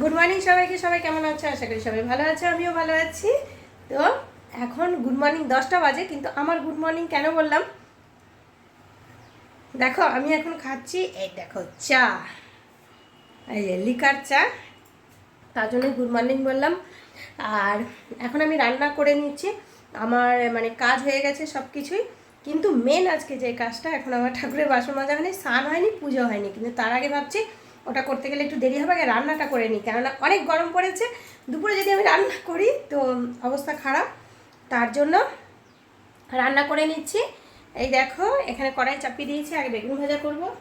Good morning সবাইকে, সবাই কেমন আছে? আশা করি সবাই ভালো আছে, আমিও ভালো আছি। তো এখন গুড মর্নিং দশটা বাজে, কিন্তু আমার গুড মর্নিং কেন বললাম? দেখো, আমি এখন খাচ্ছি, এই দেখো, চা। এই যে লিকার চা, তার জন্য গুড মর্নিং বললাম। আর এখন আমি রান্না করে নিচ্ছি। আমার মানে কাজ হয়ে গেছে সব কিছুই কিন্তু মেন আজকে যে কাজটা, এখন আমার ঠাকুরের বাসন মাজা হয়নি, স্নান হয়নি, পুজো হয়নি। কিন্তু তার আগে ভাবছি ওটা করতে গেলে একটু দেরি হবে, আগে রান্নাটা করে নিই। কেননা অনেক গরম পড়েছে, দুপুরে যদি আমি রান্না করি তো অবস্থা খারাপ। তার জন্য রান্না করে নিচ্ছি। এই দেখো, এখানে কড়াই চাপিয়ে দিয়েছি, আগে বেগুন ভাজা করব।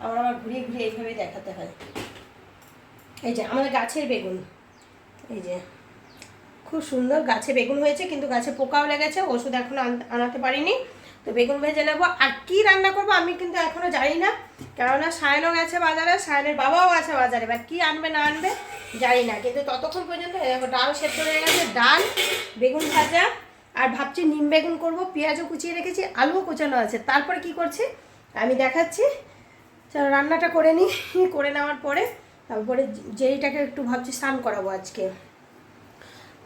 আমার আবার ঘুরিয়ে ঘুরিয়ে এইভাবে দেখাতে হয়। এই যে, আমাদের গাছের বেগুন। এই যে, খুব সুন্দর গাছে বেগুন হয়েছে, কিন্তু গাছে পোকাও লেগেছে, ওষুধ এখনও আন- আনাতে পারিনি। তো বেগুন ভেজে নেব। আর কী রান্না করব আমি কিন্তু এখনও জানি না। কেননা সায়নও গেছে বাজারে, সায়নের বাবাও আছে বাজারে। এবার কি আনবে, না আনবে, জানি না। কিন্তু ততক্ষণ পর্যন্ত ডাল সেদ্ধ হয়ে গেছে, ডাল, বেগুন ভাজা, আর ভাবছি নিম বেগুন করব, পেঁয়াজও কুচিয়ে রেখেছি, আলুও কুচানো আছে। তারপরে কি করছি? আমি দেখাচ্ছি। চলো, রান্নাটা করে নিই, করে নেওয়ার পরে, তারপরে যেইটাকে একটু ভাবছি স্নান করাবো আজকে।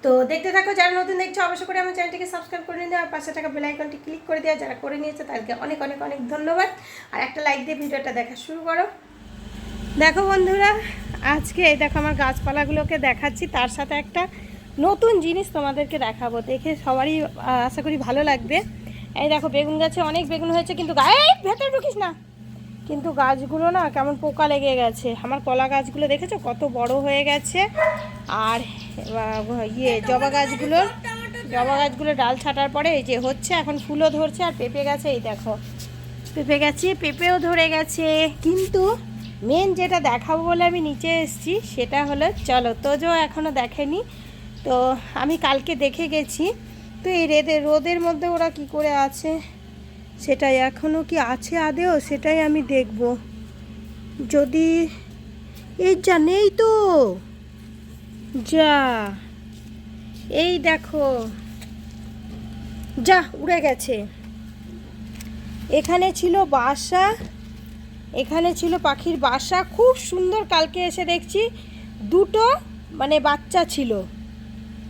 তো দেখতে থাকো, যারা নতুন দেখছ, অবশ্যই করে আমার চ্যানেলটিকে সাবস্ক্রাইব করে নিও আর পাশে থাকা বেল আইকনটি ক্লিক করে দেওয়া যারা করে নিয়েছে তাদেরকে অনেক অনেক অনেক ধন্যবাদ। আর একটা লাইক দিয়ে ভিডিওটা দেখা শুরু করো। দেখো বন্ধুরা, আজকে এই দেখো আমার গাছপালাগুলোকে দেখাচ্ছি, তার সাথে একটা নতুন জিনিস তোমাদেরকে দেখাবো। দেখে সবারই আশা করি ভালো লাগবে। এই দেখো, বেগুন গাছে অনেক বেগুন হয়েছে, কিন্তু গায়ে ভেতরে ঢুকিস না। কিন্তু গাছগুলো না কেমন পোকা লেগে গেছে। আমার কলা গাছগুলো দেখেছ? কত বড় হয়ে গেছে। আর ইয়ে জবা গাছগুলো জবা গাছগুলো ডাল ছাটার পরে এই যে হচ্ছে, এখন ফুলও ধরছে আর পেঁপে গেছে, এই দেখো। পেঁপে গেছে, পেঁপেও ধরে গেছে। কিন্তু মেন যেটা দেখাবো বলে আমি নিচে এসেছি, সেটা হলো, চলো, তোজো এখনও দেখেনি। তো আমি কালকে দেখে গেছি। তো এই রেদে, রোদের মধ্যে ওরা কি করে আছে? সেটাই এখনও কি আছে আদেও? সেটাই আমি দেখব। যদি এই যা, নেই তো। যা, এই দেখো। যা, উড়ে গেছে। এখানে ছিল বাসা, এখানে ছিল পাখির বাসা। খুব সুন্দর কালকে এসে দেখছি। দুটো মানে বাচ্চা ছিল।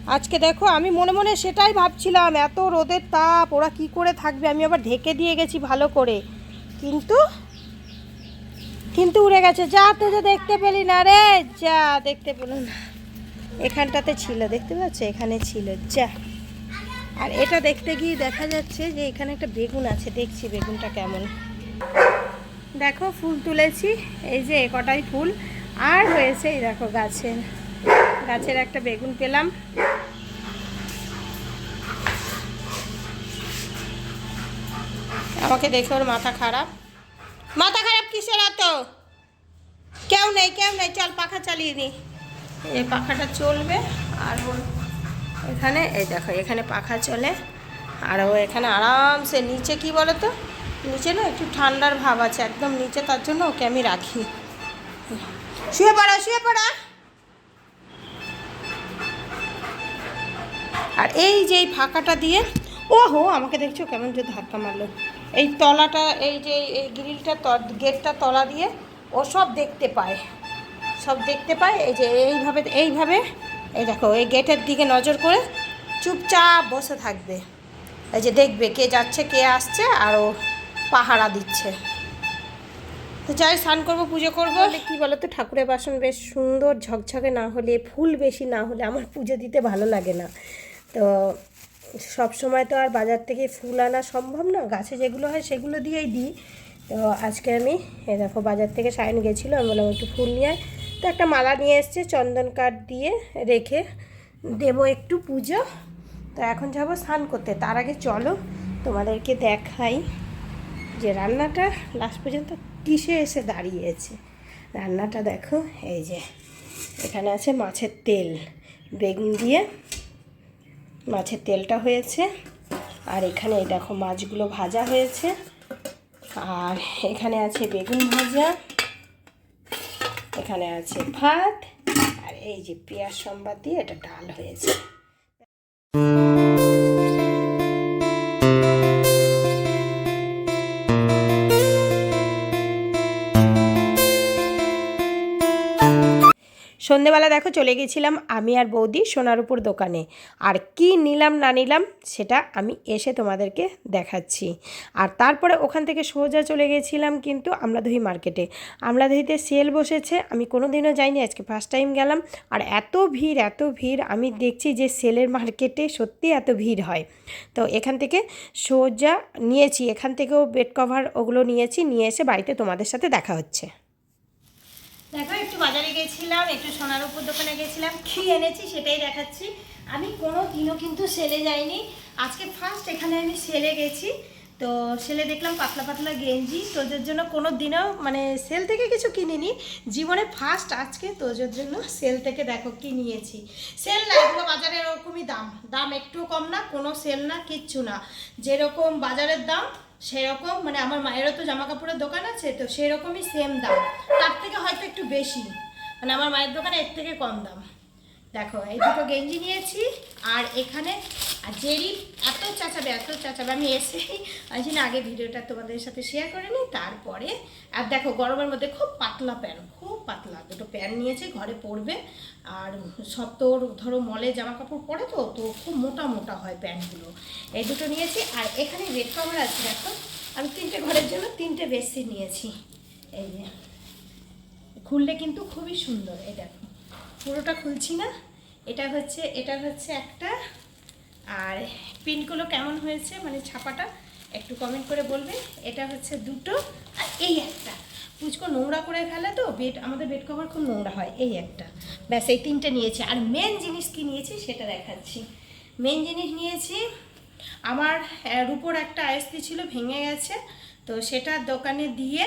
আজকে দেখো, আমি মনে মনে সেটাই ভাবছিলাম, এত রোদের তাপ, ওরা কি করে থাকবে? আমি আবার ঢেকে দিয়ে গেছি ভালো করে। কিন্তু কিন্তু উড়ে গেছে। যা তো যে দেখতে পেলি না রে, যা দেখতে পেল না। এখানটাতে ছিল, দেখতে পাচ্ছ? এখানে ছিল, যা। আর এটা দেখতে গিয়ে দেখা যাচ্ছে যে এখানে একটা বেগুন আছে। দেখছি বেগুনটা কেমন। দেখো, ফুল তুলেছি। এই যে কটাই ফুল। আর হয়েছে, এই দেখো, গাছের। গাছের একটা বেগুন পেলাম। আমাকে দেখে ওর মাথা খারাপ। মাথা খারাপ কিসের এত? কেউ নেই কেউ নেই, চল পাখা চালিয়ে নি। এই পাখাটা চলবে, আর এখানে, এই দেখো, এখানে পাখা চলে। আর ও এখানে আরামসে নিচে, কি বলো তো নিচে না একটু ঠান্ডার ভাব আছে, একদম নিচে, তার জন্য ওকে আমি রাখি। শুয়ে পড়া শুয়ে পড়া। আর এই যে এই ফাঁকাটা দিয়ে ও হো আমাকে দেখছ কেমন যে ধাক্কা মারলো। এই তলাটা, এই যে এই গ্রিলটা গেটটা তলা দিয়ে ও সব দেখতে পায়। সব দেখতে পায়, এই যে এইভাবে এইভাবে, এই দেখো, এই গেটের দিকে নজর করে চুপচাপ বসে থাকবে। এই যে দেখবে কে যাচ্ছে, কে আসছে, আর ও পাহারা দিচ্ছে। তো যাই, স্নান করব, পুজো করব। কি বলো তো ঠাকুরের বাসন বেশ সুন্দর ঝকঝকে না হলে, ফুল বেশি না হলে আমার পুজো দিতে ভালো লাগে না। তো সব সময় তো আর বাজার থেকে ফুল আনা সম্ভব না। গাছে যেগুলো হয় সেগুলো দিয়েই দিই। তো আজকে আমি এ দেখো বাজার থেকে সাইন গেছিল, আমি বললাম একটু ফুল নিয়ে। তো একটা মালা নিয়ে এসছে, চন্দন কাঠ দিয়ে রেখে দেবো একটু পুজো। তো এখন যাব স্নান করতে। তার আগে চলো তোমাদেরকে দেখাই যে রান্নাটা লাস্ট পর্যন্ত কিসে এসে দাঁড়িয়েছে। রান্নাটা দেখো, এই যে এখানে আছে মাছের তেল, বেগুন দিয়ে মাছের তেলটা হয়েছে। আর এখানে দেখো মাছগুলো ভাজা হয়েছে। আর এখানে আছে বেগুন ভাজা। এখানে আছে ভাত। আর এই যে পেঁয়াজ সম্বাদ দিয়ে এটা ডাল হয়েছে। সন্ধেবেলা দেখো চলে গেছিলাম আমি আর বৌদি সোনার উপর দোকানে। আর কি নিলাম, না নিলাম, সেটা আমি এসে তোমাদেরকে দেখাচ্ছি। আর তারপরে ওখান থেকে সোজা চলে গেছিলাম কিন্তু আমলাদহি মার্কেটে আমলাদহিতে সেল বসেছে, আমি কোনো দিনও যাইনি, আজকে ফার্স্ট টাইম গেলাম। আর এত ভিড় এত ভিড়, আমি দেখছি যে সেলের মার্কেটে সত্যি এত ভিড় হয়। তো এখান থেকে সোজা নিয়েছি, এখান থেকেও বেড কভার ওগুলো নিয়েছি, নিয়ে এসে বাড়িতে তোমাদের সাথে দেখা হচ্ছে। দেখো, একটু বাজারে গেছিলাম, একটু সোনার উপর দোকানে গেছিলাম, কি এনেছি সেটাই দেখাচ্ছি। আমি কোনো দিনও কিন্তু সেলে যাইনি। আজকে ফার্স্ট এখানে আমি সেলে গেছি। তো সেলে দেখলাম পাতলা পাতলা গেঞ্জি। তোদের জন্য কোনো দিনও মানে সেল থেকে কিছু কিনিনি। জীবনে ফার্স্ট আজকে তোদের জন্য সেল থেকে দেখো কি নিয়েছি। সেল না, এগুলো বাজারে এরকমই দাম। দাম একটু কম না, কোনো সেল না, কিচ্ছু না। যেরকম বাজারের দাম সেরকম মানে আমার মায়েরও তো জামা কাপড়ের দোকান আছে, তো সেরকমই সেম দাম। তার থেকে হয়তো একটু বেশি মানে আমার মায়ের দোকানে এর থেকে কম দাম। দেখো, এই দুটো গেঞ্জি নিয়েছি, আর এখানে আর জেরি এত চাচাবে এত চাচাবে। আমি এসেই আমি না আগে ভিডিওটা তোমাদের সাথে শেয়ার করে নিই, তারপরে আর দেখো গরমের মধ্যে খুব পাতলা প্যান্ট, খুব পাতলা। দুটো প্যান্ট নিয়েছে, ঘরে পরবে। আর সব তোর ধরো মলে জামা কাপড় পরে তো তো খুব মোটা মোটা হয় প্যান্টগুলো। এই দুটো নিয়েছি আর এখানে রেড কাভার আছে, দেখো। আমি তিনটে ঘরের জন্য তিনটে বেডশিট নিয়েছি। এই যে। খুললে কিন্তু খুবই সুন্দর, এই দেখো। পুরোটা খুলছি না। এটা হচ্ছে এটা হচ্ছে একটা আর প্রিন্টগুলো কেমন হয়েছে মানে ছাপাটা একটু কমেন্ট করে বলবে। এটা হচ্ছে দুটো আর এই একটা। পুচকো নোংরা করে ফেলে তো বেড আমাদের বেড কভার খুব নোংরা হয়, এই একটা। ব্যাস, এই তিনটে নিয়েছি। আর মেন জিনিস কি নিয়েছি সেটা দেখাচ্ছি। মেন জিনিস নিয়েছি, আমার রূপোর একটা আইসি ছিল, ভেঙে গেছে। তো সেটা দোকানে দিয়ে,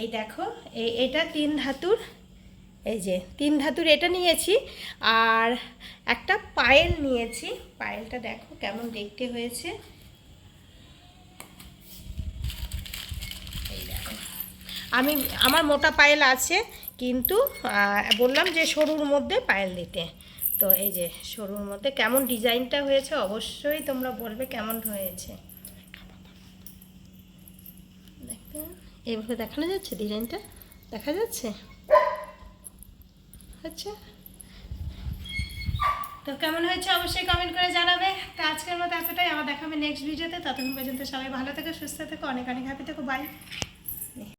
এই দেখো এই এটা তিন ধাতুর এই যে তিন ধাতুর এটা নিয়েছি আর একটা পায়েল নিয়েছি। পায়েলটা দেখো কেমন দেখতে হয়েছে। আমি, আমার মোটা পায়েল আছে, কিন্তু বললাম যে সরুর মধ্যে পায়েল দিতে। তো এই যে সরুর মধ্যে কেমন ডিজাইনটা হয়েছে অবশ্যই তোমরা বলবে কেমন হয়েছে। এইভাবে দেখানো যাচ্ছে ডিজাইনটা? দেখা যাচ্ছে? আচ্ছা তো কেমন হয়েছে অবশ্যই কমেন্ট করে জানাবে। তো আজকের মতো এতটাই। আমার দেখাবে নেক্সট ভিডিওতে ততক্ষণ পর্যন্ত সবাই ভালো থেকো, সুস্থ থেকো। অনেক অনেক হ্যাপি থেকো। বাই